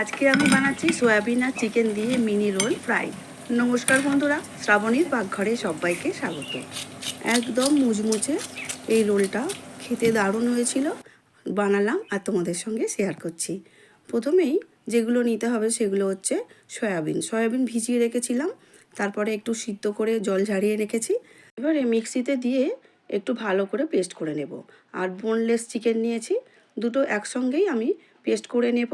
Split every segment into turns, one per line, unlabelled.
আজকে আমি বানাচ্ছি সয়াবিন আর চিকেন দিয়ে মিনি রোল ফ্রাই। নমস্কার বন্ধুরা, শ্রাবণীর পাকঘরে সবাইকে স্বাগত। একদম মুচমুচে এই রোলটা খেতে দারুণ হয়েছিল। বানালাম আর তোমাদের সঙ্গে শেয়ার করছি। প্রথমেই যেগুলো নিতে হবে সেগুলো হচ্ছে সয়াবিন। সয়াবিন ভিজিয়ে রেখেছিলাম, তারপরে একটু সিদ্ধ করে জল ঝারিয়ে রেখেছি। এবারে মিক্সিতে দিয়ে একটু ভালো করে পেস্ট করে নেব। আর বোনলেস চিকেন নিয়েছি, দুটো একসঙ্গেই আমি পেস্ট করে নেব।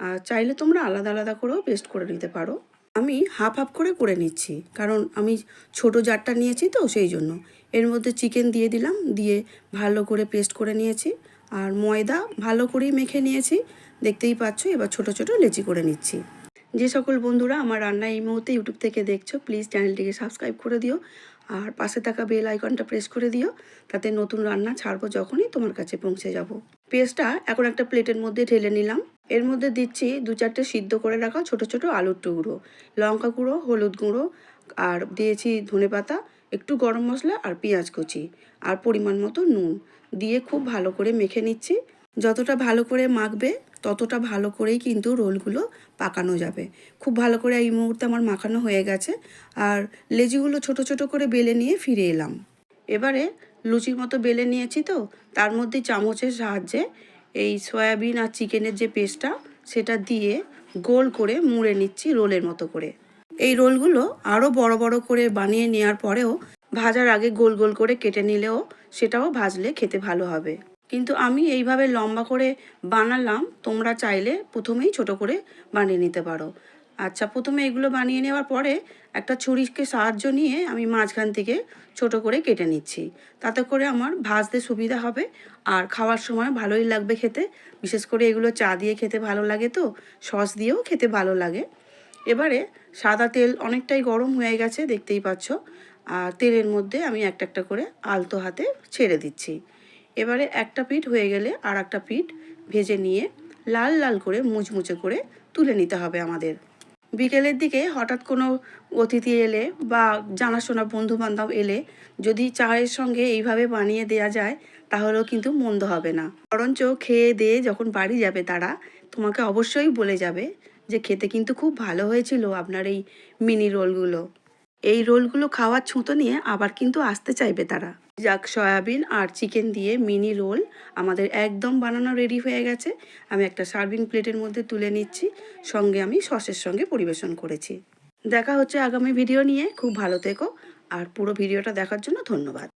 আর চাইলে তোমরা আলাদা আলাদা করেও পেস্ট করে নিতে পারো। আমি হাফ হাফ করে করে নিচ্ছি, কারণ আমি ছোট জারটা নিয়েছি তো সেই জন্য। এর মধ্যে চিকেন দিয়ে দিলাম, দিয়ে ভালো করে পেস্ট করে নিয়েছি। আর ময়দা ভালো করেই মেখে নিয়েছি, দেখতেই পাচ্ছ, এবার ছোট ছোট লেচি করে নিচ্ছি। যে সকল বন্ধুরা আমার রান্না এই মুহূর্তে ইউটিউব থেকে দেখছ প্লিজ চ্যানেলটিকে সাবস্ক্রাইব করে দিও। আর পাশে থাকা বেল আইকনটা প্রেস করে দিও, তাতে নতুন রান্না ছাড়বো যখনই তোমার কাছে পৌঁছে যাব। পেস্টটা এখন একটা প্লেটের মধ্যে ঢেলে নিলাম। এর মধ্যে দিচ্ছি দু চারটে সিদ্ধ করে রাখা ছোট ছোট আলুর টুকরো। লঙ্কা গুঁড়ো, হলুদ গুঁড়ো আর দিয়েছি ধনে পাতা, একটু গরম মশলা আর পেঁয়াজ কুচি আর পরিমাণ মতো নুন। দিয়ে খুব ভালো করে মেখে নিচ্ছি। যতটা ভালো করে মাখবে, ততটা ভালো করেই কিন্তু রোলগুলো পাকানো যাবে। খুব ভালো করে এই মুহূর্তে আমার মাখানো হয়ে গেছে আর লেজিগুলো ছোট ছোট করে বেলে নিয়ে ফিরে এলাম। এবারে লুচির মতো বেলে নিয়েছি তো, তার মধ্যে চামচের সাহায্যে এই সয়াবিন আর চিকেনের যে পেস্টটা, সেটা দিয়ে গোল করে মুড়ে নিচ্ছি রোলের মতো করে। এই রোলগুলো আরও বড় বড় করে বানিয়ে নেওয়ার পরেও ভাজার আগে গোল গোল করে কেটে নিলেও সেটাও ভাজলে খেতে ভালো হবে। কিন্তু আমি এইভাবে লম্বা করে বানালাম, তোমরা চাইলে প্রথমেই ছোট করে বানিয়ে নিতে পারো। আচ্ছা প্রথমে এগুলো বানিয়ে নেওয়ার পরে একটা ছুরিকে সাহায্য নিয়ে আমি মাঝখান থেকে ছোট করে কেটে নিচ্ছি। তাতে করে আমার ভাজতে সুবিধা হবে আর খাওয়ার সময় ভালোই লাগবে খেতে। বিশেষ করে এগুলো চা দিয়ে খেতে ভালো লাগে তো, সস দিয়েও খেতে ভালো লাগে। এবারে সাদা তেল অনেকটাই গরম হয়ে গেছে, দেখতেই পাচ্ছ। আর তেলের মধ্যে আমি একটা একটা করে আলতো হাতে ছেড়ে দিচ্ছি। এবারে একটা পিঠ হয়ে গেলে আর একটা পিঠ ভেজে নিয়ে লাল লাল করে মুচমুচে করে তুলে নিতে হবে আমাদের। বিকেলের দিকে হঠাৎ কোনো অতিথি এলে বা জানাশোনা বন্ধুবান্ধব এলে যদি চায়ের সঙ্গে এইভাবে বানিয়ে দেয়া যায়, তাহলেও কিন্তু মন্দ হবে না। বরঞ্চ খেয়ে দিয়ে যখন বাড়ি যাবে তারা, তোমাকে অবশ্যই বলে যাবে যে খেতে কিন্তু খুব ভালো হয়েছিল আপনার এই মিনি রোলগুলো। এই রোলগুলো খাওয়ার ছুঁতো নিয়ে আবার কিন্তু আসতে চাইবে তারা। যাক, সয়াবিন আর চিকেন দিয়ে মিনি রোল আমাদের একদম বানানো রেডি হয়ে গেছে। আমি একটা সার্ভিং প্লেটের মধ্যে তুলে নিচ্ছি, সঙ্গে আমি সসের সঙ্গে পরিবেশন করেছি। দেখা হচ্ছে আগামী ভিডিও নিয়ে। খুব ভালো থেকো। আর পুরো ভিডিওটা দেখার জন্য ধন্যবাদ।